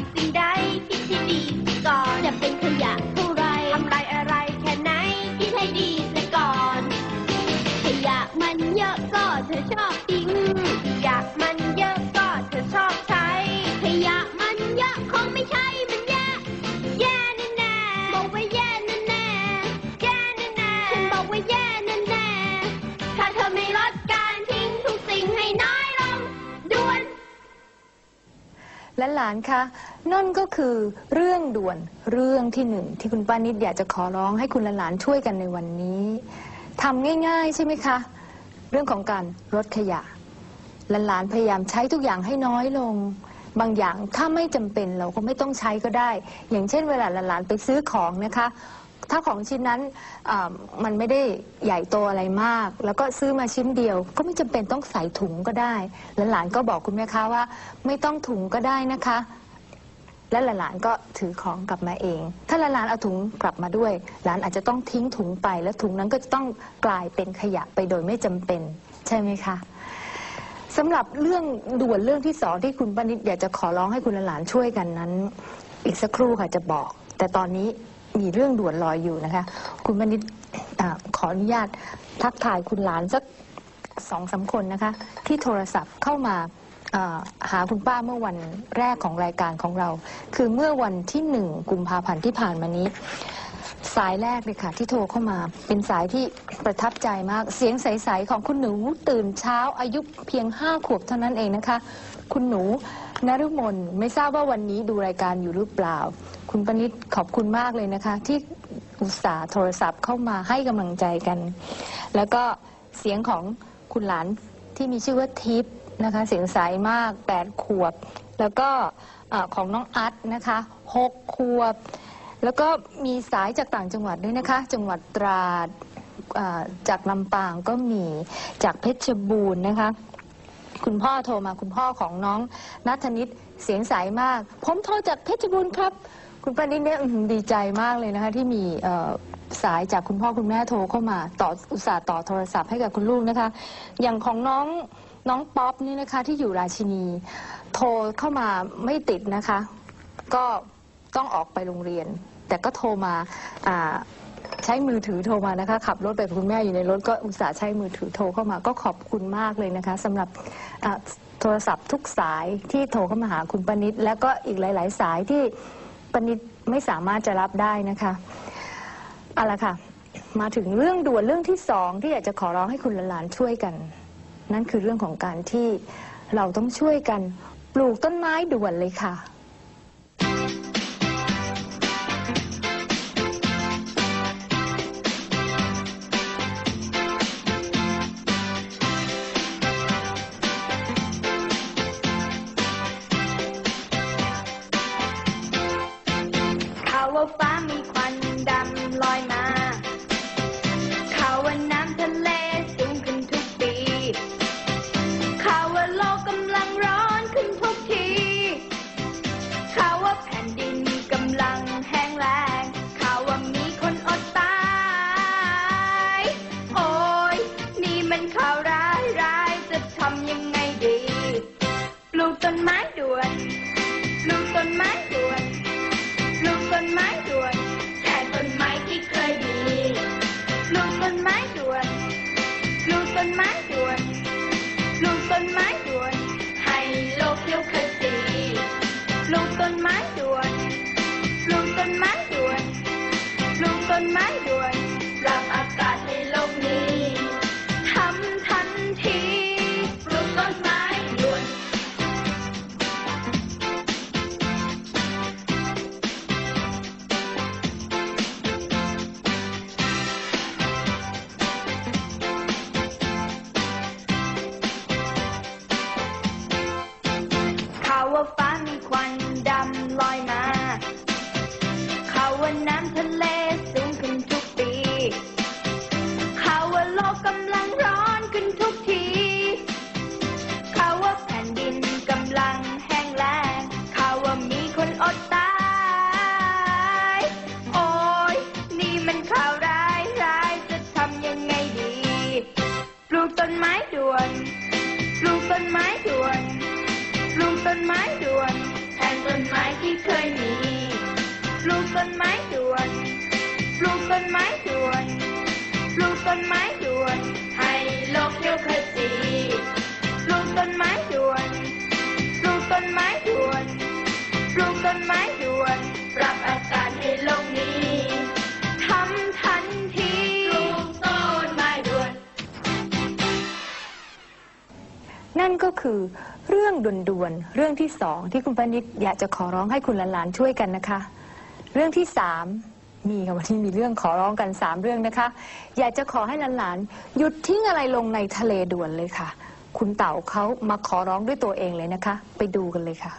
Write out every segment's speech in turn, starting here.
ำสิ่งใดคิดที่ดีก่อนจะเป็นขยะเท่าไรท และหลานคะนั่นก็คือเรื่องด่วนเรื่องที่หนึ่งที่คุณป้านิดอยากจะขอร้องให้คุณหลานช่วยกันในวันนี้ทำง่ายๆ ใช่ไหมคะ เรื่องของการลดขยะหลานๆพยายามใช้ทุกอย่างให้น้อยลง บางอย่างถ้าไม่จำเป็นเราก็ไม่ต้องใช้ก็ได้ อย่างเช่น เวลาหลานๆไปซื้อของนะคะ ถ้าของชิ้นนั้นอ่ามันไม่ได้ใหญ่โตอะไรมาก แล้วก็ซื้อมาชิ้นเดียว ก็ไม่จำเป็นต้องใส่ถุงก็ได้ หลานๆก็บอกคุณแม่ค้าว่า ไม่ต้องถุงก็ได้นะคะ และหลานๆก็ถือของกลับมาเอง ถ้าหลานๆเอาถุงกลับมาด้วย หลานอาจจะต้องทิ้งถุงไป แล้วถุงนั้นก็จะต้องกลายเป็นขยะไปโดยไม่จำเป็น ใช่ไหมคะสำหรับเรื่องด่วนเรื่องที่สองที่คุณปนิดอยากจะขอร้องให้คุณหลานๆช่วยกันนั้น อีกสักครู่ค่ะจะบอก แต่ตอนนี้ มีเรื่องด่วนลอยอยู่นะคะ คุณปนิดอาขออนุญาตทักทายคุณหลานสักสองสามคนนะคะ ที่โทรศัพท์เข้ามาหาคุณป้าเมื่อวันแรกของรายการของเรา คือเมื่อวันที่หนึ่งกุมภาพันธ์ที่ผ่านมานี้ สายแรกเลยค่ะ ที่โทรเข้ามา เป็นสายที่ประทับใจมาก เสียงใส ๆ ของคุณหนูตื่นเช้าอายุเพียงห้าขวบเท่านั้นเองนะคะ คุณหนูนฤมลไม่ทราบว่าวันนี้ดูรายการอยู่หรือเปล่า คุณปนิดขอบคุณมากเลยนะคะ ที่อุตส่าห์โทรศัพท์เข้ามาให้กำลังใจกัน แล้วก็เสียงของคุณหลานที่มีชื่อว่าทิพย์นะคะ เสียงใสมากแปดขวบ แล้วก็ของน้องอัดนะคะหกขวบ แล้วก็มีสายจากต่างจังหวัดด้วยนะคะ จังหวัดตราดอ่าจากลำปางก็มีจากเพชรบูรณ์นะคะ คุณพ่อโทรมาคุณพ่อของน้องนัทนิดเสียงใสมาก ผมโทรจากเพชรบูรณ์ครับ คุณปานิดเนี่ยอื้อหือดีใจมากเลยนะคะ ที่มีเอ่อสายจากคุณพ่อคุณแม่โทรเข้ามา ต่ออุตส่าห์ต่อโทรศัพท์ให้กับคุณลูกนะคะ อย่างของน้องน้องป๊อปนี่นะคะ ที่อยู่ราชินี โทรเข้ามาไม่ติดนะคะ ก็ต้องออกไปโรงเรียน แต่ก็โทรมาอ่าใช้มือถือโทรมานะคะ ขับรถไปกับคุณแม่อยู่ในรถก็อุตส่าห์ใช้มือถือโทรเข้ามา ก็ขอบคุณมากเลยนะคะสำหรับอ่าโทรศัพท์ทุกสายที่โทรเข้ามาหาคุณปนิดแล้วก็อีกหลาย ๆ สายที่ปนิดไม่สามารถจะรับได้นะคะเอาละค่ะ มาถึงเรื่องด่วนเรื่องที่สองที่อยากจะขอร้องให้คุณหลานๆช่วยกัน นั่นคือเรื่องของการที่เราต้องช่วยกัน ปลูกต้นไม้ด่วนเลยค่ะ ต้นไม้ด่วน ปลูกต้นไม้ด่วน ปลูกต้นไม้ด่วนแทนต้นไม้ที่เคยมี ปลูกต้นไม้ด่วน ปลูกต้นไม้ด่วน ปลูกต้นไม้ด่วน ให้โลกยกขจีปลูกต้นไม้ด่วน ปลูกต้นไม้ด่วน ปลูกต้นไม้ด่วน ปรับอากาศให้ลงนี้ นั่นก็คือเรื่องด่วนๆเรื่องที่สองที่คุณปณิตอยากจะขอร้องให้คุณหลานๆช่วยกันนะคะ เรื่องที่สามมีค่ะวันนี้มีเรื่องขอร้องกันสามเรื่องนะคะ อยากจะขอให้หลานๆหยุดทิ้งอะไรลงในทะเลด่วนเลยค่ะ คุณเต่าเขามาขอร้องด้วยตัวเองเลยนะคะ ไปดูกันเลยค่ะ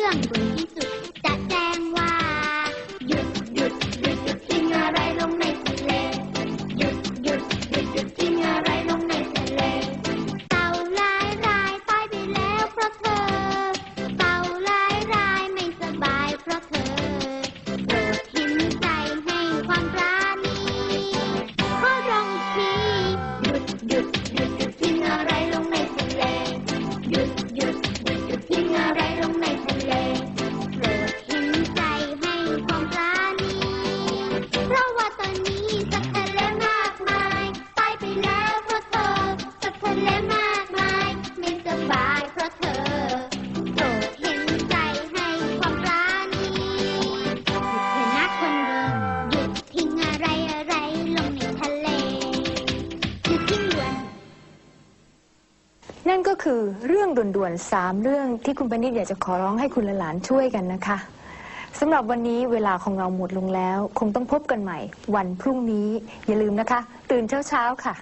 让鬼子 นั่นก็คือเรื่องด่วนๆสามเรื่องที่คุณปณิตอยากจะขอร้องให้คุณและหลานช่วยกันนะคะสำหรับวันนี้เวลาของเราหมดลงแล้ว คงต้องพบกันใหม่ วันพรุ่งนี้ อย่าลืมนะคะ ตื่นเช้าๆค่ะ